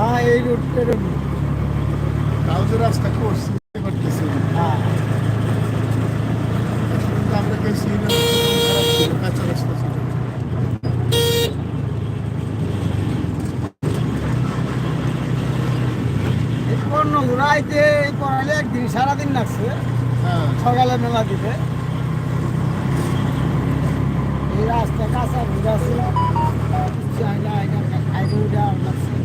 হ্যাঁ এই তাও যে রাস্তা করছি করতেছি হ্যাঁ। আমরা গেছি কাঁচা রাস্তা ছিল। ঘুরাইতে পড়ালে একদিন সারাদিন লাগছে। হ্যাঁ। সকালে মেলা দিতে এই রাস্তা কাঁচা ঘুরা ছিল জায়গা আইডে উঠা লাগছে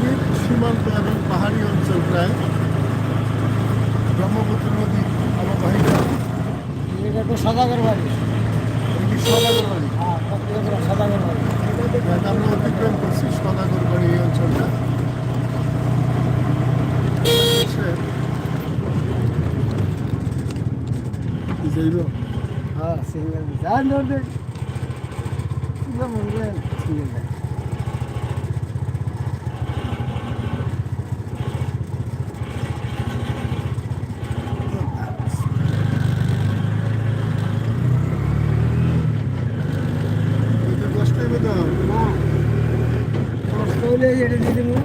দ্বীপ সীমান্ত এবং পাহাড়ি অঞ্চল প্রায় ব্রহ্মপুত্র নদী অববাহিকা এটা তো সদাগর বাড়ি এটি সদাগর বাড়ি হ্যাঁ চট্টগ্রাম সদাগর বাড়ি যাকে আমরা অতিক্রম করছি সদাগর বাড়ি এই অঞ্চলটা হচ্ছে কি যাইব হ্যাঁ সিঙ্গেল যান ধরতে সিঙ্গেল মনে সিঙ্গেল এটা কষ্ট হইবে তো না কষ্ট হলে এটা দিয়ে দেবো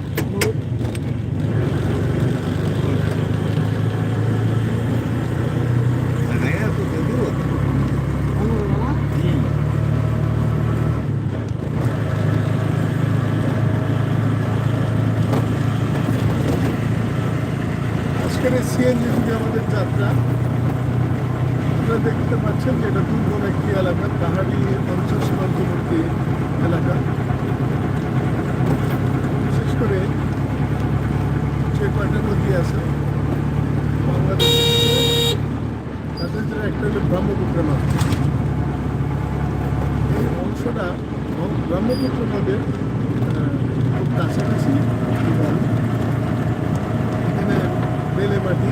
আজকের এই সিএনজি যুগে আমাদের যাত্রা আপনারা দেখতে পাচ্ছেন যে এটা দুর্গম একটি অঞ্চল সীমান্তবর্তী এলাকা বিশেষ করে যে কয়টা নদী তাদের একটা হলো ব্রহ্মপুত্র নদ। এই অংশটা ব্রহ্মপুত্র নদের খুব কাছাকাছি এখানে বেলে মাটি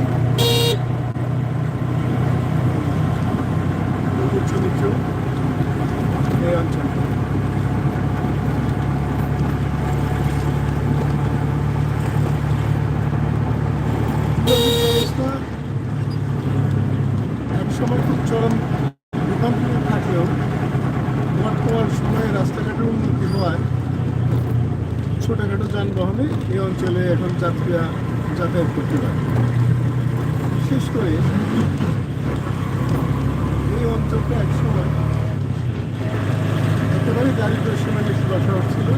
উঁচু নিচু এই অঞ্চলটা যোগাযোগ ব্যবস্থা একসময় খুব চরম বিকম্পিত থাকলেও বর্তমান সময়ে রাস্তাঘাটের উন্নতি হওয়ায় ছোটোখাটো যানবাহনে এই অঞ্চলে এখন যাত্রীরা যাতায়াত করতে পারে বিশেষ করে এই অঞ্চলটা একসময় একেবারে গাড়ি পরিষেবা শহর ছিল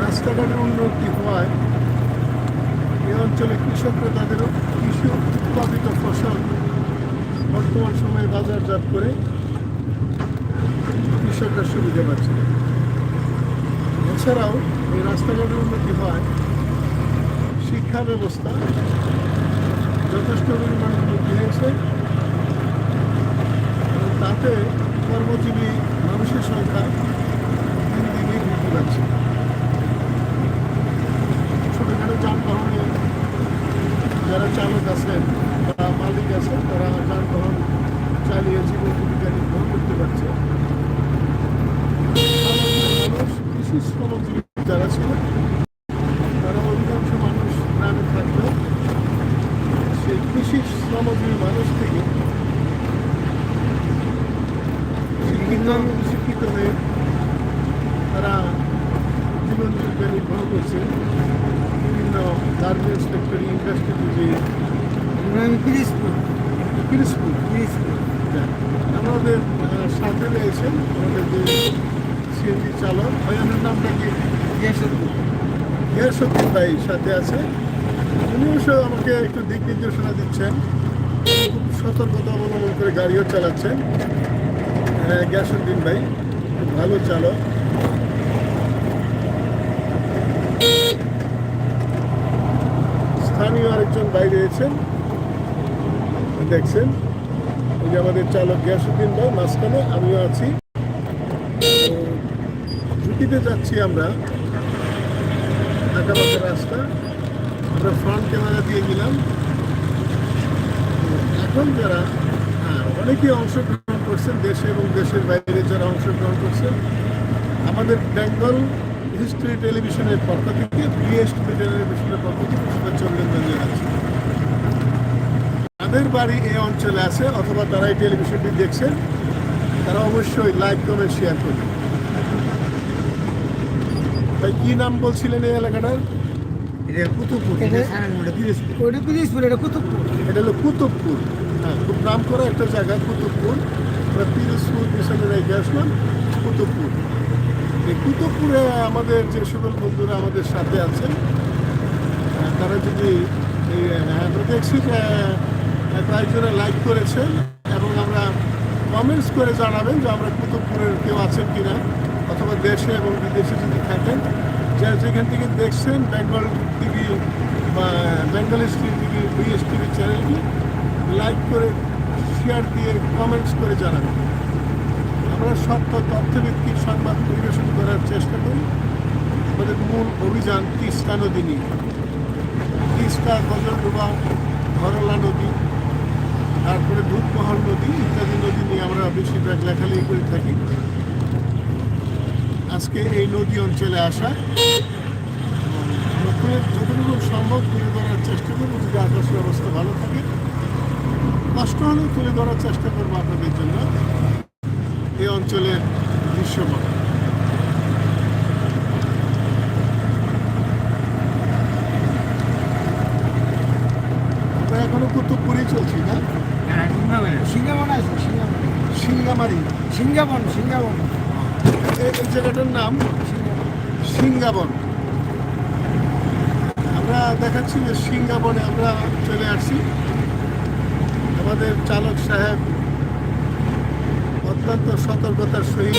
রাস্তাঘাটের উন্নতি হওয়ায় এই অঞ্চলে কৃষকরা তাদের কৃষি উৎপাদিত ফসল বর্তমান সময়ে বাজারজাত করে কৃষকরা সুবিধা পাচ্ছে এছাড়াও এই রাস্তাঘাটের উন্নতি হয় শিক্ষা ব্যবস্থা যথেষ্ট পরিমাণ বৃদ্ধি হয়েছে। তাতে কর্মজীবী মানুষের সংখ্যা দিন দিনই বৃদ্ধি পাচ্ছে। ছোটোখাটো যানবাহনে যারা চালক আছেন বা মালিক আছেন, তারা যানবাহন চালিয়ে জীবন জীবিকা নির্বাহ করতে পারছে। মানুষ কৃষি শ্রমজীবী যারা ছিল তারা অধিকাংশ মানুষ গ্রামে থাকলেও সেই কৃষি শ্রমজীবী মানুষ থেকে শিক্ষিত শিক্ষিত হয়ে তারা জীবন জীবিকা নির্বাহ করছে বিভিন্ন গার্মেন্টস ফ্যাক্টরি ইন্ডাস্ট্রিতে যে আমি পিরিসপুর পিরিসপুর পিরিসপুর। আমাদের সাথে রয়েছেন আমাদের যে সিএনজি চালক। ভাইয়ানের নামটা কি? গিয়াসুদ্দিন ভাই সাথে আছে। উনি অবশ্য আমাকে একটু দিক নির্দেশনা দিচ্ছেন। খুব সতর্কতা অবলম্বন করে গাড়িও চালাচ্ছেন। হ্যাঁ গিয়াসুদ্দিন ভাই ভালো চালক। স্থানীয় আরেকজন ভাই রয়েছেন। দেখছেন? এই যে আমাদের চালক গিয়াসুদ্দিন ভাই মাঝখানে আমিও আছি। ঝুঁকিতে যাচ্ছি আমরা। ঢাকা রাস্তা। আমরা ফ্রন্ট ক্যামেরা দিয়ে গেলাম। এখন যারা হ্যাঁ, অনেকেই অংশগ্রহণ করছেন দেশে এবং দেশের বাইরে যারা অংশগ্রহণ করছেন আমাদের বেঙ্গল হিস্ট্রি টেলিভিশনের পক্ষ থেকে বিএসটি টেলিভিশনের পক্ষ থেকে শুভেচ্ছা অভিনন্দন জানাচ্ছি যাদের বাড়ি এই অঞ্চলে আছে অথবা তারা এই টেলিভিশনটি দেখছেন তারা অবশ্যই লাইক কমেন্ট শেয়ার করবেন তাই কি নাম বলছিলেন এই এলাকাটার? এটা কুতুবপুর এটা- পিরোজপুর কুতুবপুর। এটা হলো কুতুবপুর। হ্যাঁ খুব নাম করা একটা জায়গা কুতুবপুর। আমরা পিরোজপুর পিছনে রেখে আসলাম কুতুবপুর। এই কুতুবপুরে আমাদের যে সকল বন্ধুরা আমাদের সাথে আছেন তারা যদি হ্যাঁ, আমরা দেখছি যে কয়েকজনে লাইক করেছেন এবং আমরা কমেন্টস করে জানাবেন যে আমরা কুতুবপুরের কেউ আছেন কিনা অথবা দেশে এবং বিদেশে যদি থাকেন। যে যেখান থেকে দেখছেন বেঙ্গল টিভি বা Bengal stream TV B S চ্যানেলটি লাইক করে শেয়ার দিয়ে কমেন্টস করে জানাবেন। আমরা সত্য তথ্যভিত্তিক সংবাদ পরিবেশন করার চেষ্টা করি। আমাদের মূল অভিযান তিস্তা নদী নিয়ে। তিস্তা, গজলডোবা, ধরলা নদী তারপরে দুধমহল নদী ইত্যাদি নদী নিয়ে আমরা বেশিরভাগ লেখালেখি করে থাকি। আজকে এই নদী অঞ্চলে আসা। যতটুকু সম্ভব তুলে ধরার চেষ্টা করব যদি আকাশ ব্যবস্থা ভালো থাকে। কষ্ট হলেও তুলে ধরার চেষ্টা করব আপনাদের জন্য এই অঞ্চলের দৃশ্যমান। এখনও কুতুবপুরেই চলছি না হ্যাঁ ডুমরাবেন সিঙ্গাবন আছে সিঙ্গাবন সিঙ্গামারি সিঙ্গাবন সিঙ্গাবন। এই জায়গাটার নাম সিঙ্গাবন। আমরা দেখাচ্ছি যে সিঙ্গাবনে আমরা চলে আসছি। আমাদের চালক সাহেব অত্যন্ত সতর্কতার সহিত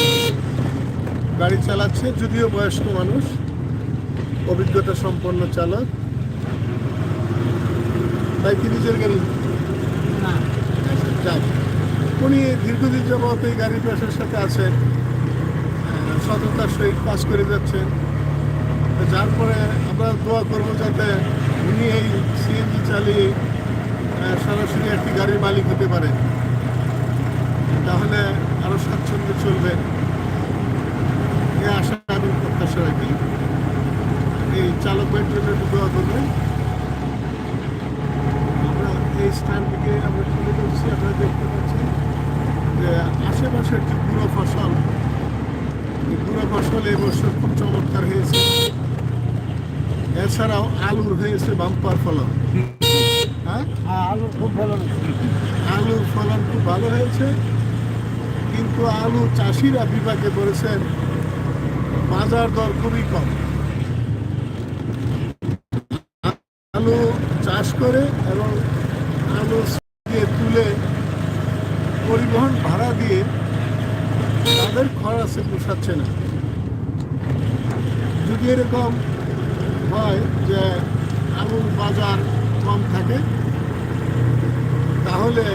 গাড়ি চালাচ্ছে যদিও বয়স্ক মানুষ অভিজ্ঞতা সম্পন্ন চালক। তাই কি নিজের গাড়ি? যাক। উনি দীর্ঘদিন যাবত এই গাড়ির পেশার সাথে আছেন সততার সহিত কাজ করে যাচ্ছেন। যার পরে আমরা দোয়া করব যাতে উনি এই সিএনজি চালিয়ে সরাসরি একটি গাড়ির মালিক হতে পারে তাহলে আরও স্বাচ্ছন্দ্যে চলবে। এ আশা আমি প্রত্যাশা রাখি। এই চালক ভাইয়ের একটু দোয়া করবেন। আমরা এই স্থানটিকে আমরা তুলে ধরছি, আপনারা দেখতে যে আশেপাশের যে পুরো ফসল এই পুরো ফসল এই বছর খুব চমৎকার হয়েছে। এছাড়াও আলুর হয়েছে বাম্পার ফলন। হ্যাঁ? হ্যাঁ আলু খুব ভালো আলুর ফলন খুব ভালো হয়েছে কিন্তু আলু চাষিরা বিভাগে পড়েছেন। বাজার দর খুবই কম। আলু চাষ করে এবং আলু পরিবহন ভাড়া দিয়ে তাদের খরচে পোষাচ্ছে না। যদি এরকম হয় যে আলুর বাজার কম থাকে, তাহলে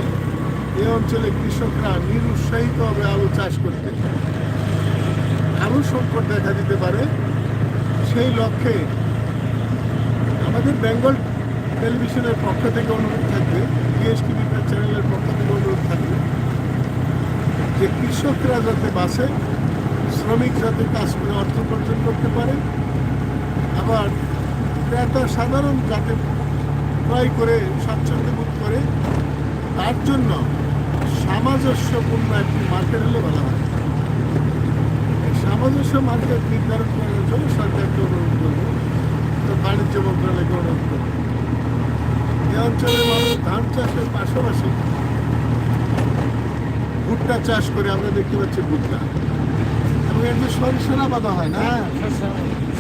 এই অঞ্চলে কৃষকরা নিরুৎসাহিত হবে আলু চাষ করতে আলু সংকট দেখা দিতে পারে। সেই লক্ষ্যে আমাদের বেঙ্গল টেলিভিশনের পক্ষ থেকে অনুরোধ থাকবে বিএসটিভি চ্যানেলের পক্ষ যে কৃষকরা যাতে বাসে শ্রমিক যাতে কাজ করে, অর্থ উপার্জন করতে পারে, আবার ক্রেতা সাধারণ যাতে ক্রয় করে, স্বাচ্ছন্দ্য বোধ করে, তার জন্য সামঞ্জস্যপূর্ণ একটি মার্কেট হলে ভালো হয় সামঞ্জস্য মার্কেট নির্ধারণ করার জন্য সরকারকে অনুরোধ করব, তো বাণিজ্য মন্ত্রণালয়কে অনুরোধ করব। এই অঞ্চলের মানুষ ধান চাষের পাশাপাশি ভুট্টা চাষ করে আমরা দেখতে পাচ্ছি ভুট্টা। এবং এর যে সরিষার আবাদা হয় না? হ্যাঁ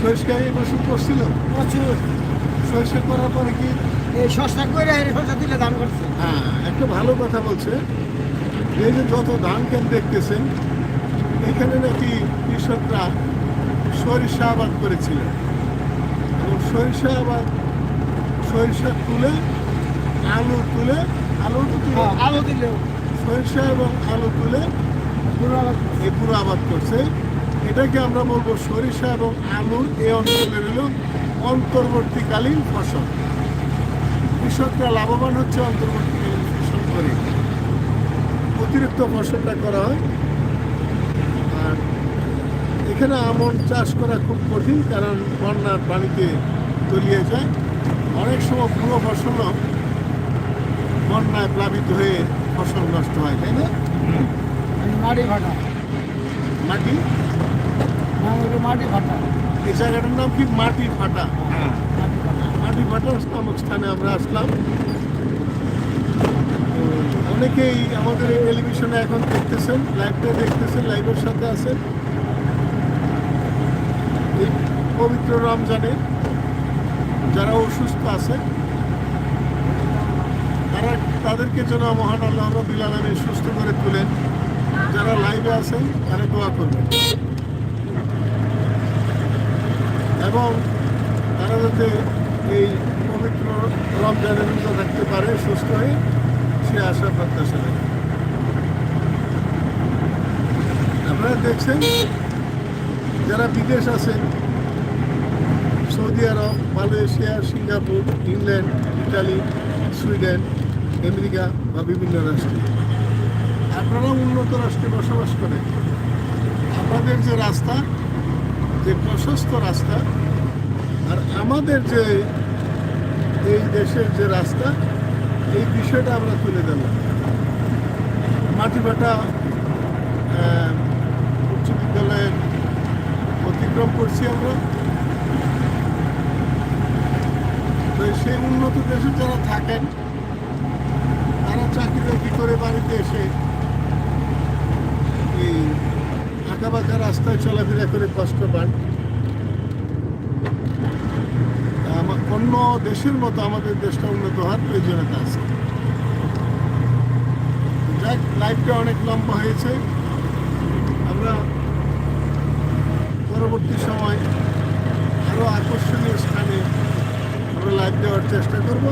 সরিষা এই বছর করছিল? প্রচুর। সরিষা করার পরে কি? এই সস্তা করে সস্তা দিলে দাম করছে। হ্যাঁ একটা ভালো কথা বলছে। এই যে যত ধান ক্ষেত দেখতেছেন এখানে নাকি কৃষকরা সরিষা আবাদ করেছিলেন। এবং সরিষা আবাদ সরিষা তুলে আলু তুলে আলু তুলে হ্যাঁ, আলু দিলেও। সরিষা এবং আলু তুলে এই পুরো আবাদ করছে। এটাকে আমরা বলব সরিষা এবং আলুর এই অঞ্চলের হলো অন্তর্বর্তীকালীন ফসল। কৃষকরা লাভবান হচ্ছে অন্তর্বর্তীকালীন ফসল করে। অতিরিক্ত ফসলটা করা হয়। আর এখানে আমন চাষ করা খুব কঠিন কারণ বন্যার পানিতে তলিয়ে যায়। অনেক সময় পুরো ফসলও বন্যায় প্লাবিত হয়ে ফসল নষ্ট হয় তাই না? মানে মাটি ফাটা মাটি? মাটি ফাটা এই জায়গাটার নাম কি? মাটি ফাটা হ্যাঁ। মাটি ফাটা নামক স্থানে আমরা আসলাম। অনেকেই আমাদের এই টেলিভিশনে এখন দেখতেছেন লাইভটা দেখতেছেন লাইভের সাথে আছেন। এই পবিত্র রমজানে যারা অসুস্থ আছে তারা তাদেরকে যেন মহান আল্লাহ রবিল আলমী সুস্থ করে তুলেন যারা লাইভে আছেন, তারা দোয়া করবেন। এবং তারা যাতে এই পবিত্র রমজানের রোজা থাকতে পারে, সুস্থ হয়ে সে আশা প্রত্যাশা রাখি। আপনারা দেখছেন, যারা বিদেশ আছেন, Saudi Arab, Malaysia, Singapore, England Italy Sweden America বা বিভিন্ন রাষ্ট্রে। আপনারা উন্নত রাষ্ট্রে বসবাস করেন। আপনাদের যে রাস্তা, যে প্রশস্ত রাস্তা, আর আমাদের যে এই দেশের যে রাস্তা, এই বিষয়টা আমরা তুলে দিলাম মাটিভাটা উচ্চ বিদ্যালয়ে অতিক্রম করছি আমরা। তো সেই উন্নত দেশে যারা থাকেন তারা চাকরি বাকরি করে বাড়িতে এসে এই আঁকা বাঁকা রাস্তায় চলাফেরা করে কষ্ট পান। অন্য দেশের মতো আমাদের দেশটা উন্নত হওয়ার প্রয়োজনীয়তা আছে। যাক লাইফটা অনেক লম্বা হয়েছে। আমরা পরবর্তী সময় আরও আকর্ষণীয় স্থানে আমরা লাইভ দেওয়ার চেষ্টা করব।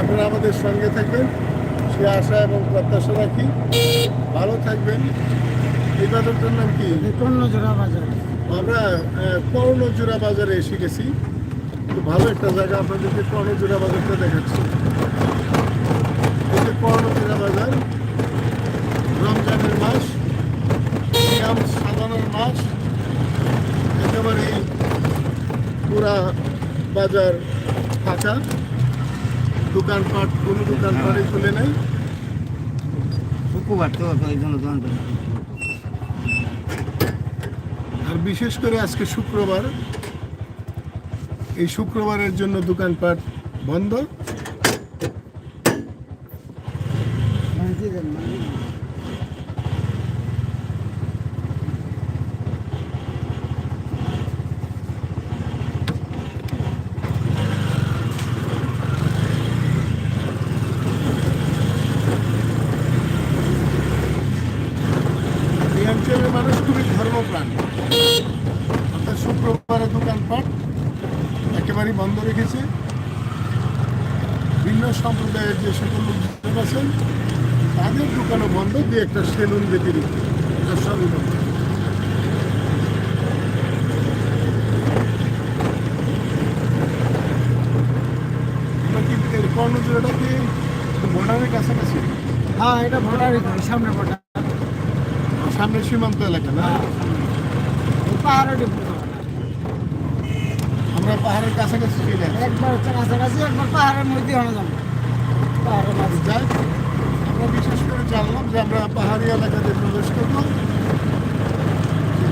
আপনারা আমাদের সঙ্গে থাকবেন। সে আশা এবং প্রত্যাশা রাখি। ভালো থাকবেন। এই বাজারটার নাম কি বাজার। আমরা কর্ণজোড়া বাজারে এসে গেছি। খুব ভালো একটা জায়গা আপনাদেরকে কর্ণজোড়া বাজারটা দেখাচ্ছি। যে কর্ণজোড়া বাজার রমজানের মাস সাজানোর মাস একেবারে পুরা বাজার ফাঁকা। দোকানপাট কোনো দোকানপাটে খুলে নাই। শুক্রবার তো এই জন্য আর বিশেষ করে আজকে শুক্রবার এই শুক্রবারের জন্য দোকানপাট বন্ধ মানছি দেন মানছি দেন। এই অঞ্চলের মানুষ খুবই ধর্মপ্রাণ অর্থাৎ শুক্রবারে দোকানপাট একেবারেই বন্ধ রেখেছে ভিন্ন সম্প্রদায়ের যে সকল লোকজন আছেন তাদের দোকানও বন্ধ দিয়ে একটা সেলুন ব্যতিরিক্ত এটা সবই বন্ধ কি এর কর্ণজোড়াটা কি বর্ডারের কাছাকাছি? হ্যাঁ এটা সামনে ভোটার। সামনে সীমান্ত এলাকা না? পাহাড়ে ডিপু আমরা পাহাড়ের কাছাকাছি একবার হচ্ছে কাছাকাছি একবার পাহাড়ের মধ্যে যাব। পাহাড়ের মাঝে যাই। আমরা বিশেষ করে জানলাম যে আমরা পাহাড়ি এলাকাতে প্রবেশ করব।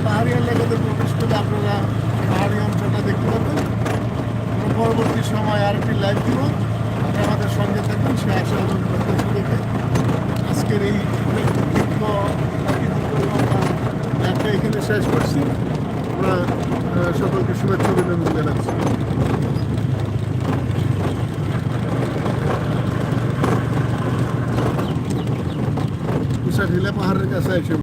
পাহাড়ি এলাকাতে প্রবেশ করলে আপনারা পাহাড়ি অঞ্চলটা দেখতে পাবেন। আমরা পরবর্তী সময় আর একটি লাইভ দিব আমাদের সঙ্গে থাকবেন, সে আশা এবং প্রত্যাশা দেখে আজকের এই লাইভটা এখানে শেষ করছি। আমরা সকলকে শুভেচ্ছা অভিনন্দন জানাচ্ছি। কুশাটিলা পাহাড়ের কাছে এসে